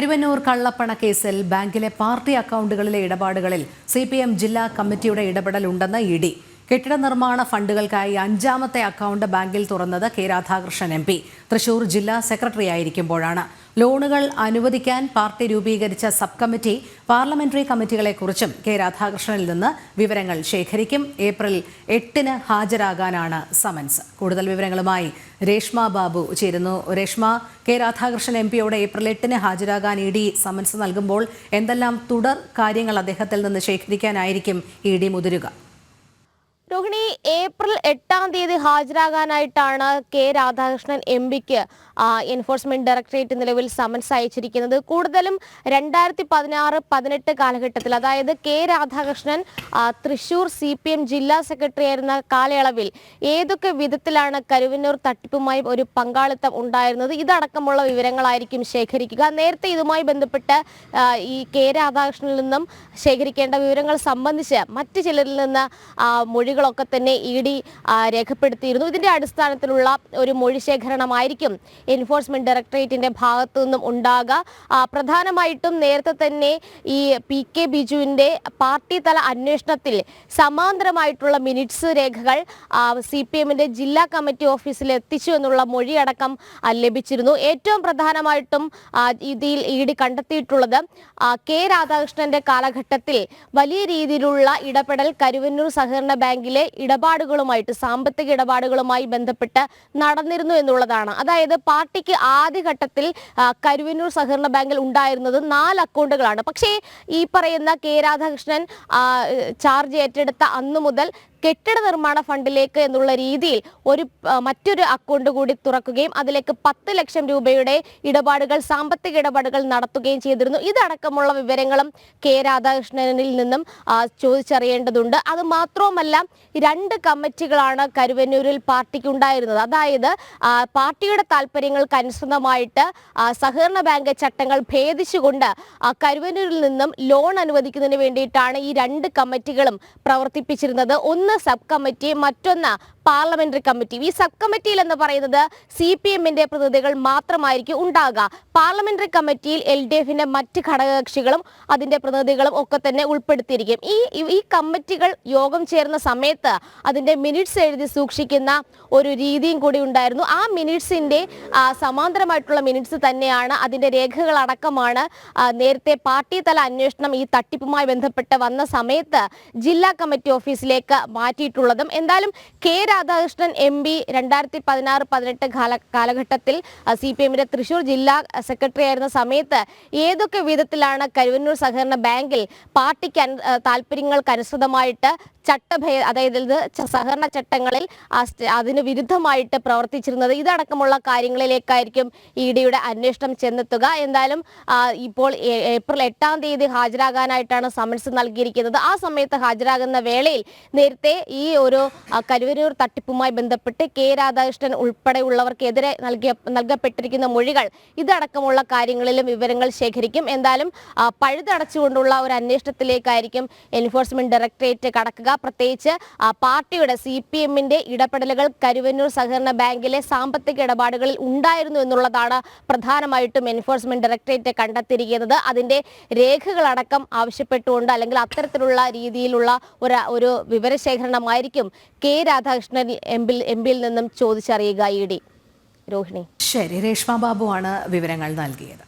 കരുവന്നൂർ കള്ളപ്പണ കേസിൽ ബാങ്കിലെ പാർട്ടി അക്കൗണ്ടുകളിലെ ഇടപാടുകളിൽ സി പി എം ജില്ലാ കമ്മിറ്റിയുടെ ഇടപെടലുണ്ടെന്ന് ഇ ഡി. കെട്ടിട നിർമ്മാണ ഫണ്ടുകൾക്കായി അഞ്ചാമത്തെ അക്കൗണ്ട് ബാങ്കിൽ തുറന്നത് K Radhakrishnan M P. Thrissur ജില്ലാ സെക്രട്ടറി ആയിരിക്കുമ്പോഴാണ്. ലോണുകൾ അനുവദിക്കാൻ പാർട്ടി രൂപീകരിച്ച സബ് കമ്മിറ്റി പാർലമെന്ററി കമ്മിറ്റികളെക്കുറിച്ചും കെ രാധാകൃഷ്ണനിൽ നിന്ന് വിവരങ്ങൾ ശേഖരിക്കും. ഏപ്രിൽ എട്ടിന് ഹാജരാകാനാണ് സമൻസ്. കൂടുതൽ വിവരങ്ങളുമായി രേഷ്മ ബാബു ചേരുന്നു. രേഷ്മ കെ രാധാകൃഷ്ണൻ എം പിയോട് ഏപ്രിൽ എട്ടിന് ഹാജരാകാൻ ഇ ഡി സമൻസ് നൽകുമ്പോൾ എന്തെല്ലാം തുടർ കാര്യങ്ങൾ അദ്ദേഹത്തിൽ നിന്ന് ശേഖരിക്കാനായിരിക്കും ഇ ഡി മുതിരുക? രോഹിണി ഏപ്രിൽ എട്ടാം തീയതി ഹാജരാകാനായിട്ടാണ് കെ രാധാകൃഷ്ണൻ എം പിക്ക് എൻഫോഴ്സ്മെന്റ് ഡയറക്ടറേറ്റ് നിലവിൽ സമൻസ് അയച്ചിരിക്കുന്നത്. കൂടുതലും രണ്ടായിരത്തി പതിനാറ് പതിനെട്ട് കാലഘട്ടത്തിൽ അതായത് K Radhakrishnan Thrissur C P M ജില്ലാ സെക്രട്ടറി ആയിരുന്ന കാലയളവിൽ ഏതൊക്കെ വിധത്തിലാണ് കരുവന്നൂർ തട്ടിപ്പുമായി ഒരു പങ്കാളിത്തം ഉണ്ടായിരുന്നത്? ഇതടക്കമുള്ള വിവരങ്ങളായിരിക്കും ശേഖരിക്കുക. നേരത്തെ ഇതുമായി ബന്ധപ്പെട്ട് ഈ കെ രാധാകൃഷ്ണനിൽ നിന്നും ശേഖരിക്കേണ്ട വിവരങ്ങൾ സംബന്ധിച്ച് മറ്റു ചിലരിൽ നിന്ന് ആ, മൊഴികളൊക്കെ തന്നെ ഇ ഡി രേഖപ്പെടുത്തിയിരുന്നു. ഇതിന്റെ അടിസ്ഥാനത്തിലുള്ള ഒരു മൊഴി ശേഖരണമായിരിക്കും എൻഫോഴ്സ്മെന്റ് ഡയറക്ടറേറ്റിന്റെ ഭാഗത്തു നിന്നും ഉണ്ടാകുക പ്രധാനമായിട്ടും നേരത്തെ തന്നെ ഈ പി കെ ബിജുവിന്റെ പാർട്ടി തല അന്വേഷണത്തിൽ സമാന്തരമായിട്ടുള്ള മിനിറ്റ്സ് രേഖകൾ സി പി എമ്മിന്റെ ജില്ലാ കമ്മിറ്റി ഓഫീസിൽ എത്തിച്ചു എന്നുള്ള മൊഴിയടക്കം ലഭിച്ചിരുന്നു. ഏറ്റവും പ്രധാനമായിട്ടും ഇതിൽ ഇ ഡി കണ്ടെത്തിയിട്ടുള്ളത് കെ രാധാകൃഷ്ണന്റെ കാലഘട്ടത്തിൽ വലിയ രീതിയിലുള്ള ഇടപെടൽ കരുവന്നൂർ സഹകരണ ബാങ്കിലെ ഇടപാടുകളുമായിട്ട് സാമ്പത്തിക ഇടപാടുകളുമായി ബന്ധപ്പെട്ട് നടന്നിരുന്നു എന്നുള്ളതാണ്. അതായത് പാർട്ടിക്ക് ആദ്യഘട്ടത്തിൽ കരുവന്നൂർ സഹകരണ ബാങ്കിൽ ഉണ്ടായിരുന്നത് നാല് അക്കൗണ്ടുകളാണ്. പക്ഷേ ഈ പറയുന്ന കെ രാധാകൃഷ്ണൻ ചാർജ് ഏറ്റെടുത്ത അന്നു മുതൽ കെട്ടിട നിർമ്മാണ ഫണ്ടിലേക്ക് എന്നുള്ള രീതിയിൽ ഒരു മറ്റൊരു അക്കൗണ്ട് കൂടി തുറക്കുകയും അതിലേക്ക് പത്ത് ലക്ഷം രൂപയുടെ ഇടപാടുകൾ സാമ്പത്തിക ഇടപാടുകൾ നടത്തുകയും ചെയ്തിരുന്നു. ഇതടക്കമുള്ള വിവരങ്ങളും കെ രാധാകൃഷ്ണനിൽ നിന്നും ചോദിച്ചറിയേണ്ടതുണ്ട്. അത് മാത്രവുമല്ല രണ്ട് കമ്മിറ്റികളാണ് കരുവന്നൂരിൽ പാർട്ടിക്ക് ഉണ്ടായിരുന്നത് അതായത് പാർട്ടിയുടെ താല്പര്യങ്ങൾക്ക് അനുസൃതമായിട്ട് സഹകരണ ബാങ്ക് ചട്ടങ്ങൾ ഭേദിച്ചുകൊണ്ട് കരുവന്നൂരിൽ നിന്നും ലോൺ അനുവദിക്കുന്നതിന് വേണ്ടിയിട്ടാണ് ഈ രണ്ട് കമ്മിറ്റികളും പ്രവർത്തിപ്പിച്ചിരുന്നത്. ഒന്ന് സബ് കമ്മിറ്റി മറ്റൊന്ന് പാർലമെന്ററി കമ്മിറ്റി. ഈ സബ് കമ്മിറ്റിയിൽ എന്ന് പറയുന്നത് സി പി എമ്മിന്റെ പ്രതിനിധികൾ മാത്രമായിരിക്കും ഉണ്ടാകുക. പാർലമെന്ററി കമ്മിറ്റിയിൽ എൽ ഡി എഫിന്റെ മറ്റ് ഘടകകക്ഷികളും അതിന്റെ പ്രതിനിധികളും ഒക്കെ തന്നെ ഉൾപ്പെടുത്തിയിരിക്കും. ഈ ഈ കമ്മിറ്റികൾ യോഗം ചേർന്ന സമയത്ത് അതിന്റെ മിനിറ്റ്സ് എഴുതി സൂക്ഷിക്കുന്ന ഒരു രീതിയും കൂടി ഉണ്ടായിരുന്നു. ആ മിനിറ്റ്സിന്റെ സമാന്തരമായിട്ടുള്ള മിനിറ്റ്സ് തന്നെയാണ് അതിന്റെ രേഖകളടക്കമാണ് നേരത്തെ പാർട്ടി തല അന്വേഷണം ഈ തട്ടിപ്പുമായി ബന്ധപ്പെട്ട് വന്ന സമയത്ത് ജില്ലാ കമ്മിറ്റി ഓഫീസിലേക്ക് മാറ്റിയിട്ടുള്ളതും. എന്തായാലും കെ രാധാകൃഷ്ണൻ എം പി രണ്ടായിരത്തി പതിനാറ് പതിനെട്ട് കാല കാലഘട്ടത്തിൽ സി പി എമ്മിന്റെ തൃശൂർ ജില്ലാ സെക്രട്ടറി ആയിരുന്ന സമയത്ത് ഏതൊക്കെ വിധത്തിലാണ് കരുവന്നൂർ സഹകരണ ബാങ്കിൽ പാർട്ടിക്ക് താല്പര്യങ്ങൾക്ക് അനുസൃതമായിട്ട് ചട്ടഭേ അതായത് സഹകരണ ചട്ടങ്ങളിൽ അതിന് വിരുദ്ധമായിട്ട് പ്രവർത്തിച്ചിരുന്നത് ഇതടക്കമുള്ള കാര്യങ്ങളിലേക്കായിരിക്കും ഇ ഡിയുടെ അന്വേഷണം ചെന്നെത്തുക. എന്തായാലും ഇപ്പോൾ ഏപ്രിൽ എട്ടാം തീയതി ഹാജരാകാനായിട്ടാണ് സമൻസ് നൽകിയിരിക്കുന്നത്. ആ സമയത്ത് ഹാജരാകുന്ന വേളയിൽ നേരത്തെ ഈ ഒരു ആ, കരുവന്നൂർ തട്ടിപ്പുമായി ബന്ധപ്പെട്ട് കെ രാധാകൃഷ്ണൻ ഉൾപ്പെടെയുള്ളവർക്കെതിരെ നൽകപ്പെട്ടിരിക്കുന്ന മൊഴികൾ ഇതടക്കമുള്ള കാര്യങ്ങളിലും വിവരങ്ങൾ ശേഖരിക്കും. എന്തായാലും പഴുതടച്ചുകൊണ്ടുള്ള ഒരു അന്വേഷണത്തിലേക്കായിരിക്കും എൻഫോഴ്സ്മെന്റ് ഡയറക്ടറേറ്റ് കടക്കുക. പ്രത്യേകിച്ച് പാർട്ടിയുടെ സി പി എമ്മിന്റെ ഇടപെടലുകൾ കരുവന്നൂർ സഹകരണ ബാങ്കിലെ സാമ്പത്തിക ഇടപാടുകളിൽ ഉണ്ടായിരുന്നു എന്നുള്ളതാണ് പ്രധാനമായിട്ടും എൻഫോഴ്സ്മെന്റ് ഡയറക്ടറേറ്റ് കണ്ടെത്തിയിരിക്കുന്നത്. അതിന്റെ രേഖകളടക്കം ആവശ്യപ്പെട്ടുകൊണ്ട് അല്ലെങ്കിൽ അത്തരത്തിലുള്ള രീതിയിലുള്ള ഒരു ഒരു വിവരശേഖരണമായിരിക്കും കെ രാധാകൃഷ്ണൻ പിൽ എം പിയിൽ നിന്നും ചോദിച്ചറിയുക ഇ ഡി. രോഹിണി. ശരി രേഷ്മ ബാബുവാണ് വിവരങ്ങൾ നൽകിയത്.